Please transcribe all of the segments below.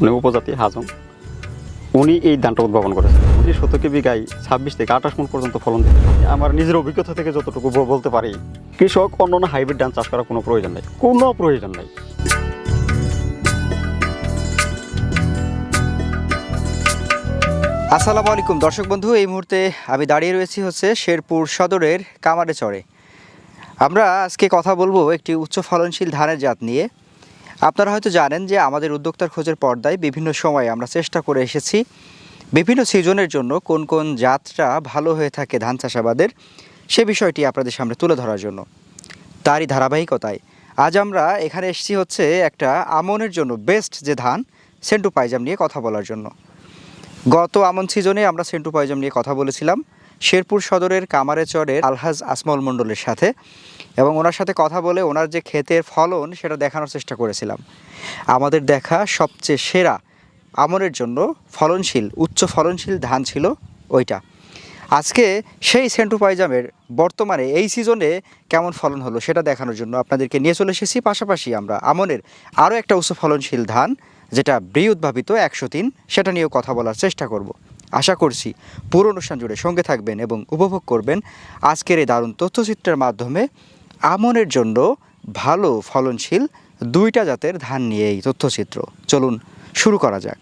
উনি উপজাতি হাজং, উনি এই ধানটা উদ্ভাবন করেছেন। উনি শতকে বিঘায় ছাব্বিশ থেকে আঠাশ মন পর্যন্ত ফলন দেন আমার নিজের অভিজ্ঞতা থেকে যতটুকু বলতে পারি, কৃষক অন্য অন্য হাইব্রিড ধান চাষ করার কোনো প্রয়োজন নেই। কোনো প্রয়োজন নেই। আসসালামু আলাইকুম দর্শক বন্ধু, এই মুহূর্তে আমি দাঁড়িয়ে রয়েছি হচ্ছে শেরপুর সদরের কামারে চরে। আমরা আজকে কথা বলব একটি উচ্চ ফলনশীল ধানের জাত নিয়ে। আপনারা হয়তো জানেন যে আমাদের উদ্যোক্তার খোঁজের পর্দায় বিভিন্ন সময় আমরা চেষ্টা করে এসেছি বিভিন্ন সিজনের জন্য কোন কোন জাতটা ভালো হয়ে থাকে ধান চাষাবাদের, সে বিষয়টি আপনাদের সামনে তুলে ধরার জন্য। তারই ধারাবাহিকতায় আজ আমরা এখানে এসেছি হচ্ছে একটা আমনের জন্য বেস্ট যে ধান, সেন্টু পাইজাম নিয়ে কথা বলার জন্য। গত আমন সিজনে আমরা সেন্টু পাইজাম নিয়ে কথা বলেছিলাম। শেরপুর সদরের কামারেচরের আলহাজ আসমল মণ্ডলের সাথে। এবং ওনার সাথে কথা বলে ওনার যে ক্ষেতের ফলন, সেটা দেখানোর চেষ্টা করেছিলাম। আমাদের দেখা সবচেয়ে সেরা আমনের জন্য ফলনশীল, উচ্চ ফলনশীল ধান ছিল ওইটা। আজকে সেই সেন্টু পাইজামের বর্তমানে এই সিজনে কেমন ফলন হলো সেটা দেখানোর জন্য আপনাদেরকে নিয়ে চলে এসেছি। পাশাপাশি আমরা আমনের আরও একটা উচ্চ ফলনশীল ধান, যেটা ব্রি উদ্ভাবিত একশো তিন, সেটা নিয়েও কথা বলার চেষ্টা করব। আশা করছি পুরো অনুষ্ঠান জুড়ে সঙ্গে থাকবেন এবং উপভোগ করবেন আজকের এই দারুণ তথ্যচিত্রের মাধ্যমে। আমনের জন্য ভালো ফলনশীল দুইটা জাতের ধান নিয়ে এই তথ্যচিত্র। চলুন শুরু করা যাক।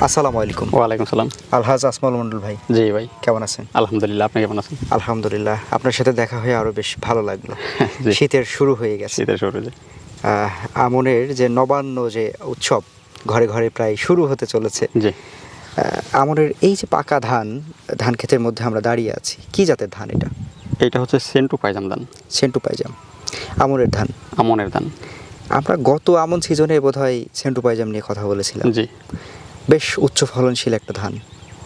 আসসালামু আলাইকুম। ওয়ালাইকুম সালাম। আলহাজ আসমল মন্ডল ভাই। জি ভাই। কেমন আছেন? আলহামদুলিল্লাহ আপনি কেমন আছেন? আলহামদুলিল্লাহ আপনার সাথে দেখা হয়ে আরও বেশ ভালো লাগল। শীতের শুরু হয়ে গেছে। শীতের শুরু আমনের যে নবান্ন যে উৎসব ঘরে ঘরে প্রায় শুরু হতে চলেছে। জি। আমনের এই যে পাকা ধান ধান ক্ষেতের মধ্যে আমরা দাঁড়িয়ে আছি কি জাতের ধান এটা? এটা হচ্ছে সেন্টু পাইজাম ধান। সেন্টু পাইজাম। আমনের ধান? আমনের ধান। আমরা গত আমন সিজনে বোধহয় সেন্টু পাইজাম নিয়ে কথা বলেছিলাম। জি। বেশ উচ্চ ফলনশীল একটা ধান।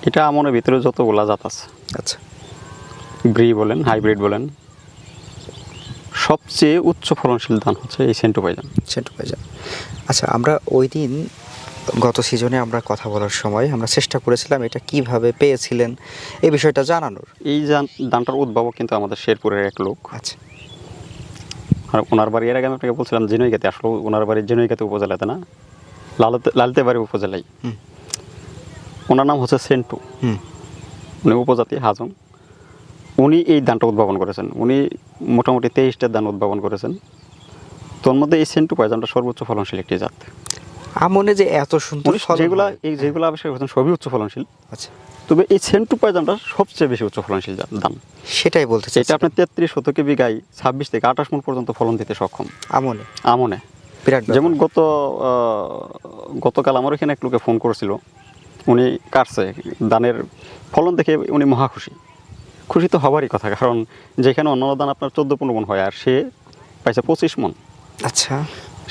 এটা আমনের ভিতরে যতগুলা জাত আছে। আচ্ছা। ব্রি বলেন হাইব্রিড বলেন সবচেয়ে উচ্চ ফলনশীল ধান হচ্ছে এই সেন্টু পাইজাম। সেন্টু পাইজাম। আচ্ছা আমরা ওই দিন গত সিজনে আমরা কথা বলার সময় আমরা চেষ্টা করেছিলাম এটা কীভাবে পেয়েছিলেন এই বিষয়টা জানানোর। এই দানটার উদ্ভাবক কিন্তু আমাদের শেরপুরের এক লোক। আচ্ছা। আর ওনার বাড়ি এর আগে আমি আপনাকে বলছিলাম জিনইগাতে আসলে ওনার বাড়ি জিনইগাতে উপজেলাতে না লালতে লালতে বাড়ি উপজেলায় ওনার নাম হচ্ছে সেন্টু। উনি উপজাতি হাজং। উনি এই দানটা উদ্ভাবন করেছেন। উনি মোটামুটি তেইশটা দান উদ্ভাবন করেছেন। তোর মধ্যে এই সেন্টু পাইজামটা সর্বোচ্চ ফলনশীল একটি জাত। আমনে যে এত সুন্দর যেগুলা এই যেগুলো আবিষ্কার করেছেন সবই উচ্চ ফলনশীল। আচ্ছা। তবে এই সেন্টু পাইজামটা সবচেয়ে বেশি উচ্চ ফলনশীল ধান সেটাই বলতে চাই এটা আপনার তেত্রিশ শতকে বিঘায় ছাব্বিশ থেকে আঠাশ মন পর্যন্ত ফলন দিতে সক্ষম। আমনে? আমনে। বিরাট যেমন গত গতকাল আমার এখানে এক লোকে ফোন করেছিল। উনি কাটছে ধানের ফলন দেখে উনি মহা খুশি। খুশি তো হবারই কথা কারণ যেখানে অন্যান্য ধান আপনার চোদ্দ পনেরো মন হয় আর সে পাইছে পঁচিশ মন। আচ্ছা।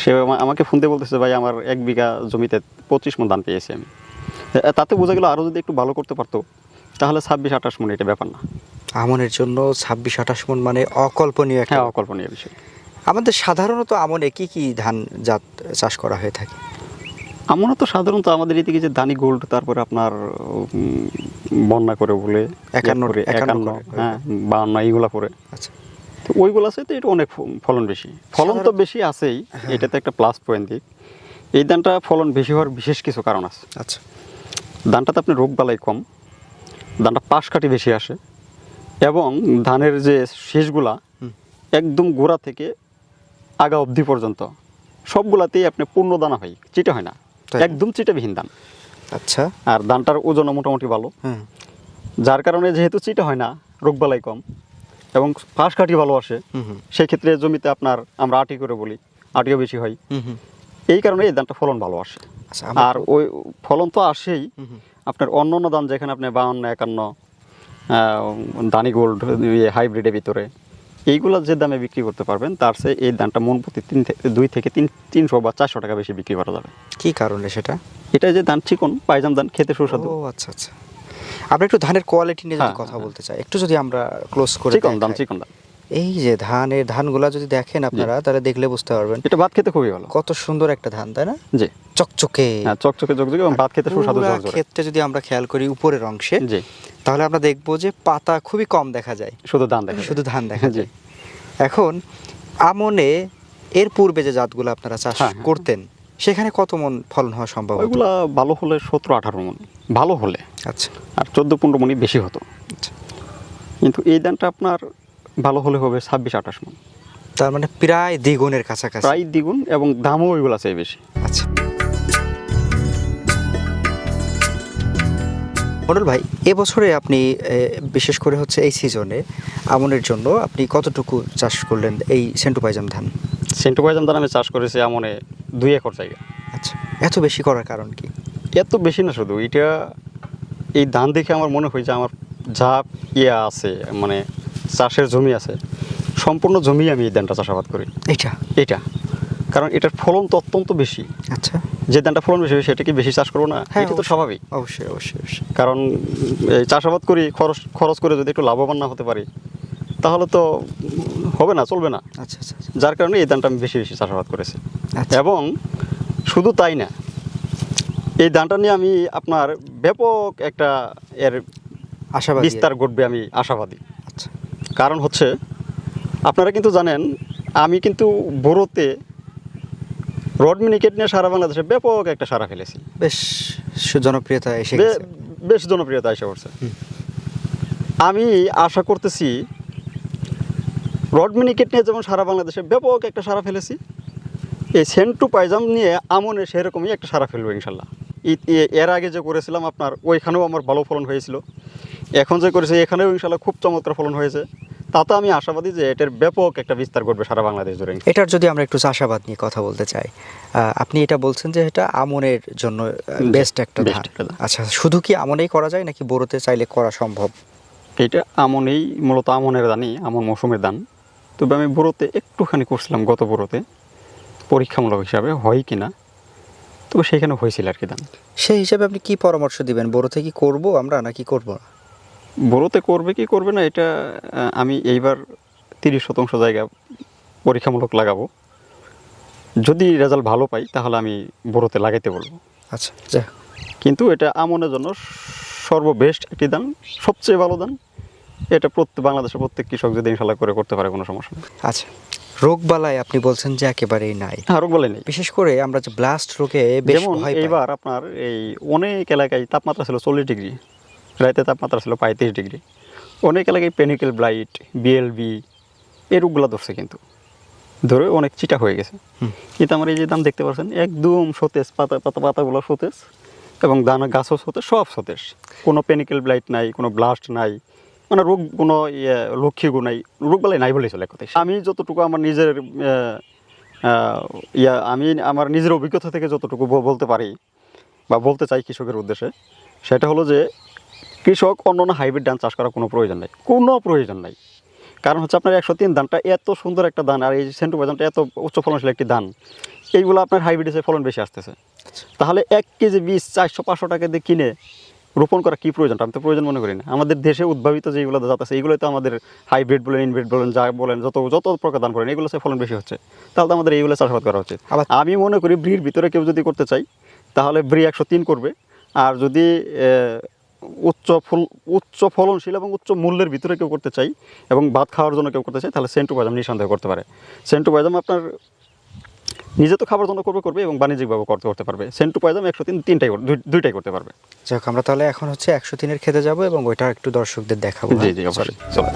সে আমাকে ফোন দিয়ে বলতেছে ভাই আমার এক বিঘা জমিতে পঁচিশ মন ধান পেয়েছি আমি। তাতে বোঝা গেল আরও যদি একটু ভালো করতে পারতো তাহলে ছাব্বিশ আঠাশ মন এটা ব্যাপার না। আমনের জন্য ছাব্বিশ আঠাশ মন মানে অকল্পনীয় একটা হ্যাঁ অকল্পনীয় বিষয়। আমাদের সাধারণত আমনে কি কি ধান জাত চাষ করা হয়ে থাকে? আমরা তো সাধারণত আমাদের এদিকে যে দানি গোল্ড তারপরে আপনার বন্যা করে বলে একান্ন, করে, একান্ন একান্ন হ্যাঁ বাউন্ন এইগুলা করে। আচ্ছা। তো ওইগুলো আছে তো এটা অনেক ফলন বেশি। ফলন তো বেশি আছেই এটা তো একটা প্লাস পয়েন্ট দিক এই ধানটা ফলন বেশি হওয়ার বিশেষ কিছু কারণ আছে। আচ্ছা। ধানটাতে আপনি রোগ বালাই কম ধানটা পাশ কাটি বেশি আসে এবং ধানের যে শেষগুলা একদম গোড়া থেকে আগা অবধি পর্যন্ত সবগুলাতেই আপনি পূর্ণ দানা হয় চিটা হয় না? একদম চিটাবিহীন ধান। আচ্ছা। আর ধানটার ওজনও মোটামুটি ভালো। যার কারণে যেহেতু চিটা হয় না রোগবালাই কম। এবং পাশ কাটি ভালো আসে হুম হুম। সেই ক্ষেত্রে জমিতে আপনার আমরা আটি করে বলি আটিও বেশি হয়। এই কারণে এই ধানটা ফলন ভালো আসে আচ্ছা আর ওই ফলন তো আসেই। আপনার অন্য অন্য ধান যেখানে আপনি বাউন্ন একান্ন দানি গোল্ড হাইব্রিডের ভিতরে এইগুলো যে দামে বিক্রি করতে পারবেন তার চেয়ে এই ধানটা মন প্রতি তিন দুই থেকে তিন তিনশো বা চারশো টাকা বেশি বিক্রি করা যাবে। কি কারণে সেটা? এটা যে ধান চিকন পাইজাম ধান খেতে সুস্বাদু। ও আচ্ছা আচ্ছা। আমরা একটু ধানের কোয়ালিটি নিয়ে যদি হ্যাঁ, কথা হ্যাঁ। বলতে চাই একটু যদি আমরা ক্লোজ করে চিকন দেখাই। চিকন ধান এই যে ধানের ধানগুলা যদি দেখেন আপনারা তাহলে দেখলে বুঝতে পারবেন। এটা ভাত খেতে খুবই ভালো। কত সুন্দর একটা ধান তাই না? জি। চকচকে। হ্যাঁ চকচকে চকচকে এবং ভাত খেতে সুস্বাদু ঝরঝরে ক্ষেত্রে যদি আমরা খেয়াল করি উপরের অংশে জি। তাহলে আমরা দেখব যে পাতা খুবই কম দেখা যায়। শুধু ধান দেখে শুধু ধান দেখা যায়। এখন আমনে এর পূর্বে যে জাতগুলো আপনারা চাষ হ্যাঁ, হ্যাঁ। করতেন সেখানে কত মন ফলন হওয়া সম্ভব? ওইগুলা ভালো হলে সতেরো আঠারো মন। ভালো হলে। আচ্ছা। আর চোদ্দ পনেরো মনই বেশি হতো। আচ্ছা। কিন্তু এই ধানটা আপনার ভালো হলে হবে ছাব্বিশ আঠাশ মন। তার মানে প্রায় দ্বিগুণের কাছাকাছি। প্রায় দ্বিগুণ এবং দামও ওইগুলো চাই বেশি। আচ্ছা। মন্ডল ভাই এবছরে আপনি বিশেষ করে হচ্ছে এই সিজনে আমনের জন্য আপনি কতটুকু চাষ করলেন এই সেন্টু পাইজাম ধান? সেন্টু পয়জাম ধান আমি চাষ করেছি এমনে দুই একর জায়গা। আচ্ছা এত বেশি করার কারণ কি? এত বেশি না শুধু এটা এই ধান দেখে আমার মনে হয় যে আমার যা ইয়ে আছে মানে চাষের জমি আছে সম্পূর্ণ জমি আমি এই ধানটা চাষাবাদ করি। এটা এটা কারণ এটার ফলন তো অত্যন্ত বেশি। আচ্ছা। যে ধানটা ফলন বেশি হবে সেটা কি বেশি চাষ করব না? হ্যাঁ, এটা তো স্বাভাবিক। অবশ্যই অবশ্যই অবশ্যই। কারণ এই চাষাবাদ করি খরচ খরচ করে যদি একটু লাভবান না হতে পারি তাহলে তো হবে না চলবে না। আচ্ছা আচ্ছা আচ্ছা। যার কারণে এই ধানটা আমি বেশি বেশি চাষাবাদ করেছি। আচ্ছা। এবং শুধু তাই না এই ধানটা নিয়ে আমি আপনার ব্যাপক একটা এর আশাবাদী বিস্তার ঘটবে আমি আশাবাদী। আচ্ছা। কারণ হচ্ছে আপনারা কিন্তু জানেন আমি কিন্তু বড়োতে রড মিনিকেট নিয়ে সারা বাংলাদেশে ব্যাপক একটা সারা ফেলেছি। বেশ জনপ্রিয়তা এসে বেশ জনপ্রিয়তা এসে পড়ছে। আমি আশা করতেছি রড মিনিকেট নিয়ে যেমন সারা বাংলাদেশে ব্যাপক একটা সারা ফেলেছি এই সেন্টু পায়জাম নিয়ে আমনে সেরকমই একটা সারা ফেলব ইনশাল্লাহ। এর আগে যে করেছিলাম আপনার ওইখানেও আমার ভালো ফলন হয়েছিল। এখন যে করেছি এখানেও ইনশাল্লাহ খুব চমৎকার ফলন হয়েছে। তাতে আমি আশাবাদী যে এটার ব্যাপক একটা বিস্তার করবে সারা বাংলাদেশ জুড়ে এটার যদি আমরা একটু চাষাবাদ নিয়ে কথা বলতে চাই আপনি এটা বলছেন যে এটা আমনের জন্য বেস্ট একটা। আচ্ছা শুধু কি আমনেই করা যায় নাকি বোরোতে চাইলে করা সম্ভব? এটা আমনেই মূলত আমনের দানই আমন মৌসুমের দান। তবে আমি বুড়োতে একটুখানি করছিলাম গত বুড়োতে পরীক্ষামূলক হিসাবে হয় কি না তবে সেইখানে হয়েছিল আর কি দাম। সেই হিসাবে আপনি কি পরামর্শ দিবেন? বোরোতে কি করব আমরা নাকি করব না? বুড়োতে করবে কি করবে না এটা আমি এইবার তিরিশ শতাংশ জায়গা পরীক্ষামূলক লাগাবো। যদি রেজাল্ট ভালো পাই তাহলে আমি বুড়োতে লাগাইতে বলব। আচ্ছা কিন্তু এটা আমনের জন্য সর্ববেস্ট একটি দান সবচেয়ে ভালো দান এটা প্রত্যেক বাংলাদেশের প্রত্যেক কৃষক যদি ইনশাল্লাহ করে করতে পারে কোনো সমস্যা নেই। আচ্ছা রোগ বালাই আপনি বলছেন যে একেবারেই নাই। হ্যাঁ রোগ বলে নেই। বিশেষ করে আমরা যে ব্লাস্ট রোগে যেমন। এইবার আপনার এই অনেক এলাকায় তাপমাত্রা ছিল চল্লিশ ডিগ্রি রাতে তাপমাত্রা ছিল পঁয়ত্রিশ ডিগ্রি। অনেক এলাকায় পেনিকেল ব্লাইট বিএলবি এই রোগগুলো ধরছে কিন্তু। ধরে অনেক চিটা হয়ে গেছে। কিন্তু আমার এই যে দাম দেখতে পাচ্ছেন একদম সতেজ পাতা পাতা পাতাগুলো সতেজ এবং দানা গাছও সতেজ সব সতেজ। কোনো পেনিকেল ব্লাইট নাই কোনো ব্লাস্ট নাই। মানে রোগ কোনো ইয়ে লক্ষ্মী গুণ নাই, রোগ বলে নাই বলেই চলে কথায় আমি যতটুকু আমার নিজের ইয়া, আমি আমার নিজের অভিজ্ঞতা থেকে যতটুকু বলতে পারি বা বলতে চাই কৃষকের উদ্দেশ্যে, সেটা হলো যে, কৃষক অন্য অন্য হাইব্রিড ধান চাষ করার কোনো প্রয়োজন নাই। কোনো প্রয়োজন নাই। কারণ হচ্ছে আপনার একশো তিন ধানটা এত সুন্দর একটা ধান, আর এই সেন্টু বাজানটা এত উচ্চ ফলনশীল একটি ধান, এইগুলো আপনার হাইব্রিডে ফলন বেশি আসতেছে। তাহলে এক কেজি বীজ চারশো পাঁচশো টাকা দিয়ে কিনে রোপণ করা কী প্রয়োজন? আমি তো প্রয়োজন মনে করি না। আমাদের দেশে উদ্ভাবিত যেগুলো জাত আছে এইগুলো তো আমাদের হাইব্রিড বলেন ইনব্রিড বলেন যা বলেন যত যত প্রকার দান করেন এগুলো সে ফলন বেশি হচ্ছে। তাহলে তো আমাদের এইগুলো চাষাবাদ করা উচিত। আবার- আমি মনে করি ব্রির ভিতরে কেউ যদি করতে চাই তাহলে ব্রি একশো তিন করবে। আর যদি উচ্চ ফল উচ্চ ফলনশীল এবং উচ্চ মূল্যের ভিতরে কেউ করতে চাই এবং ভাত খাওয়ার জন্য কেউ করতে চাই তাহলে সেন্টু বাদাম নিঃসন্দেহ করতে পারে। সেন্টু বাদাম আপনার নিজে তো খাবার জন্য করবে করবে এবং বাণিজ্যিকভাবে করতে করতে পারবে। সেন্টু পায়জাম একশো তিন তিনটাই দুই- দুইটাই করতে পারবে। যাক আমরা তাহলে এখন হচ্ছে একশো তিনের খেতে যাব এবং ওইটা একটু দর্শকদের দেখাবো জি হ্যাঁ? জি অবশ্যই। চলো।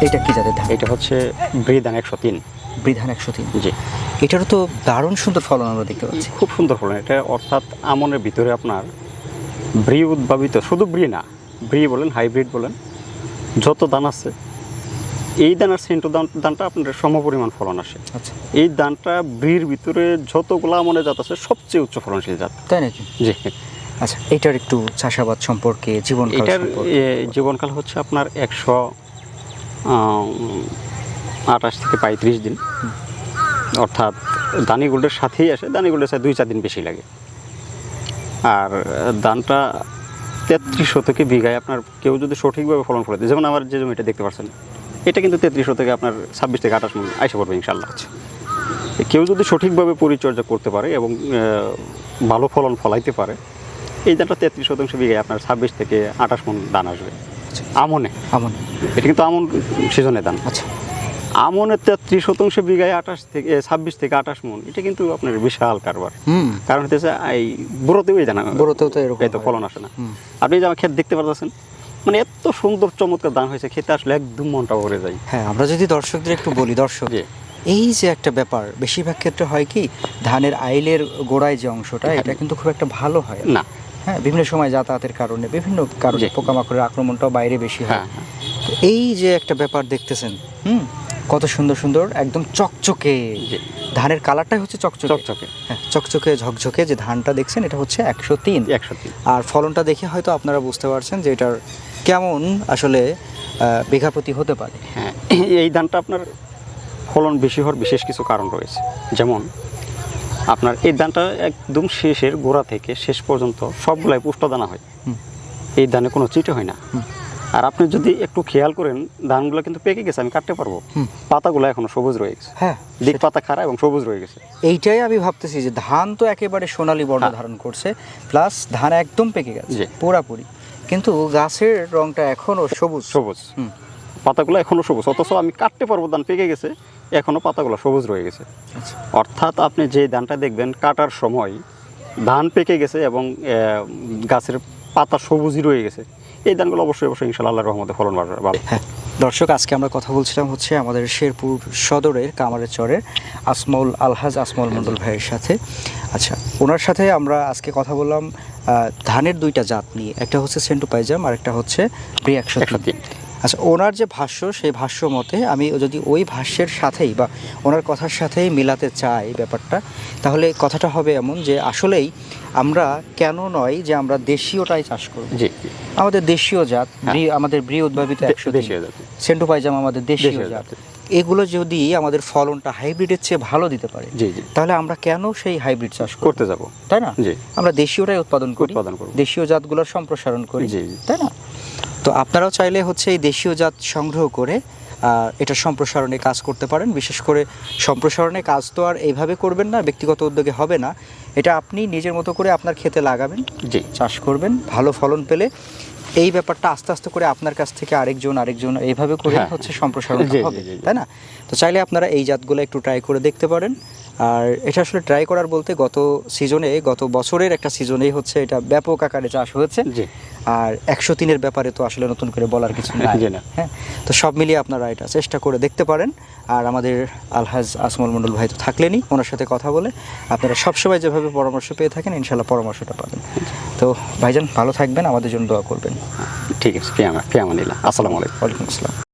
এটা কি যাদের ধান? এটা হচ্ছে ব্রিদান একশো তিন। বিধান একশো তিন। জি। এটারও তো দারুণ সুন্দর ফলন আমরা দেখতে পাচ্ছি। খুব সুন্দর ফলন। এটা অর্থাৎ আমনের ভিতরে আপনার ব্রি উদ্ভাবিত শুধু ব্রি না ব্রি বলেন হাইব্রিড বলেন যত দান আছে এই দানার সেন্টু দান দানটা আপনার সমপরিমাণ ফলন আসে। আচ্ছা। এই দানটা ব্রির ভিতরে যতগুলো আমনের জাত আছে সবচেয়ে উচ্চ ফলনশীল জাত। তাই নাকি? জি। আচ্ছা এটার একটু চাষাবাদ সম্পর্কে জীবনকাল এটার জীবনকাল হচ্ছে আপনার একশো আঠাশ থেকে পঁয়ত্রিশ দিন। অর্থাৎ দানি গোল্ডের সাথেই আসে দানি গোল্ডের সাথে দুই চার দিন বেশি লাগে। আর ধানটা তেত্রিশ শতকে বিঘায় আপনার কেউ যদি সঠিকভাবে ফলন করে যেমন আমার যে জমিটা দেখতে পাচ্ছেন এটা কিন্তু তেত্রিশ শতকে আপনার ছাব্বিশ থেকে আঠাশ মন আইসা পড়বে ইনশাল্লাহ আছে কেউ যদি সঠিকভাবে পরিচর্যা করতে পারে এবং ভালো ফলন ফলাইতে পারে এই ধানটা তেত্রিশ শতাংশ বিঘায় আপনার ছাব্বিশ থেকে আঠাশ মন ধান আসবে। আমনে। আমন। এটা কিন্তু আমন সিজনে ধান আচ্ছা। আমনের তেত্রিশ শতাংশ বিঘায় আঠাশ থেকে ছাব্বিশ থেকে আঠাশ মন। এটা কিন্তু আপনার বিশাল কারবার। হুম। কারণ হচ্ছে এই বুড়োতেও এই জানা বড়তেও তো এরকম এই তো ফলন আসে না। আপনি যে আমার ক্ষেত দেখতে পারতেছেন মানে এত সুন্দর চমৎকার দান হয়েছে খেতে আসলে একদম মনটা ভরে যায়। হ্যাঁ আমরা যদি দর্শকদের একটু বলি দর্শক এই যে একটা ব্যাপার বেশিরভাগ ক্ষেত্রে হয় কি ধানের আইলের গোড়ায় যে অংশটা এটা কিন্তু খুব একটা ভালো হয় না। না। হ্যাঁ বিভিন্ন সময় যাতায়াতের কারণে বিভিন্ন কারণে পোকামাকড়ের আক্রমণটাও বাইরে বেশি হয়। হ্যাঁ হ্যাঁ। এই যে একটা ব্যাপার দেখতেছেন হুম কত সুন্দর সুন্দর একদম চকচকে। ধানের কালারটাই হচ্ছে চকচকে। চকচকে। হ্যাঁ চকচকে ঝকঝকে যে ধানটা দেখছেন এটা হচ্ছে একশো তিন। একশো তিন। আর ফলনটা দেখে হয়তো আপনারা বুঝতে পারছেন যে এটার কেমন আসলে আহ, বিঘা প্রতি হতে পারে। হ্যাঁ এই ধানটা আপনার ফলন বেশি হওয়ার বিশেষ কিছু কারণ রয়েছে। যেমন আপনার এই ধানটা একদম শেষের গোড়া থেকে শেষ পর্যন্ত সবগুলাই পুষ্ট দানা হয় এই ধানে কোনো চিটে হয় না। আর আপনি যদি একটু খেয়াল করেন ধানগুলো কিন্তু পেকে গেছে আমি কাটতে পারব। পাতাগুলো এখনও সবুজ রয়ে গেছে। হ্যাঁ দিক পাতা খাড়া এবং সবুজ রয়ে গেছে। এইটাই আমি ভাবতেছি যে ধান তো একেবারে সোনালী বর্ণ হ্যাঁ। ধারণ করছে প্লাস ধান একদম পেকে গেছে। পুরাপুরি। কিন্তু গাছের রংটা এখনও সবুজ। সবুজ। পাতাগুলো এখনও সবুজ অথচ আমি কাটতে পারব ধান পেকে গেছে এখনও পাতাগুলো সবুজ রয়ে গেছে। আচ্ছা। অর্থাৎ আপনি যে ধানটা দেখবেন কাটার সময় ধান পেকে গেছে এবং গাছের পাতা সবুজই রয়ে গেছে। এই ধানগুলো অবশ্যই অবশ্যই ইনশাল্লাহ আল্লাহর রহমতে ফলন বাড়বে। ভালো হ্যাঁ। দর্শক আজকে আমরা কথা বলছিলাম হচ্ছে আমাদের শেরপুর সদরের কামারের চরের আসমল আলহাজ আসমল মন্ডল ভাইয়ের সাথে। আচ্ছা ওনার সাথে আমরা আজকে কথা বললাম ধানের দুইটা জাত নিয়ে। একটা হচ্ছে সেন্টু পাইজাম আর একটা হচ্ছে প্রিয়াকশ আচ্ছা ওনার যে ভাষ্য সেই ভাষ্য মতে আমি যদি ওই ভাষ্যের সাথেই বা ওনার কথার সাথেই মিলাতে চাই ব্যাপারটা তাহলে কথাটা হবে এমন যে আসলেই আমরা কেন নয় যে আমরা দেশীয়টাই চাষ করব। জি। আমাদের দেশীয় জাত আমাদের ব্রি উদ্ভাবিত একশো হয়ে সেন্টু পাইজাম আমাদের দেশীয় জাত। এগুলো যদি আমাদের ফলনটা হাইব্রিডের চেয়ে ভালো দিতে পারে তাহলে আমরা কেন সেই হাইব্রিড চাষ করতে যাব। তাই না? জি। আমরা দেশীয়টাই উৎপাদন করি। দেশীয় জাতগুলোর সম্প্রসারণ করি। তাই না? তো আপনারাও চাইলে হচ্ছে এই দেশীয় জাত সংগ্রহ করে এটা সম্প্রসারণে কাজ করতে পারেন। বিশেষ করে সম্প্রসারণে কাজ তো আর এইভাবে করবেন না ব্যক্তিগত উদ্যোগে হবে না। এটা আপনি নিজের মতো করে আপনার খেতে লাগাবেন জি। চাষ করবেন ভালো ফলন পেলে এই ব্যাপারটা আস্তে আস্তে করে আপনার কাছ থেকে আরেকজন আরেকজন এইভাবে করে হ্যাঁ। হচ্ছে সম্প্রসারণ হবে। তাই না? তো চাইলে আপনারা এই জাতগুলো একটু ট্রাই করে দেখতে পারেন। আর এটা আসলে ট্রাই করার বলতে গত সিজনে গত বছরের একটা সিজনেই হচ্ছে এটা ব্যাপক আকারে চাষ হয়েছে। আর একশো তিনের ব্যাপারে তো আসলে নতুন করে বলার কিছু না। হ্যাঁ তো সব মিলিয়ে আপনারা এটা চেষ্টা করে দেখতে পারেন। আর আমাদের আলহাজ আসমল মন্ডল ভাই তো থাকলেনই ওনার সাথে কথা বলে আপনারা সবসময় যেভাবে পরামর্শ পেয়ে থাকেন ইনশাল্লাহ পরামর্শটা পাবেন। তো ভাইজান ভালো থাকবেন আমাদের জন্য দোয়া করবেন। ঠিক আছে আসসালামু আলাইকুম। ওয়ালাইকুম আসসালাম।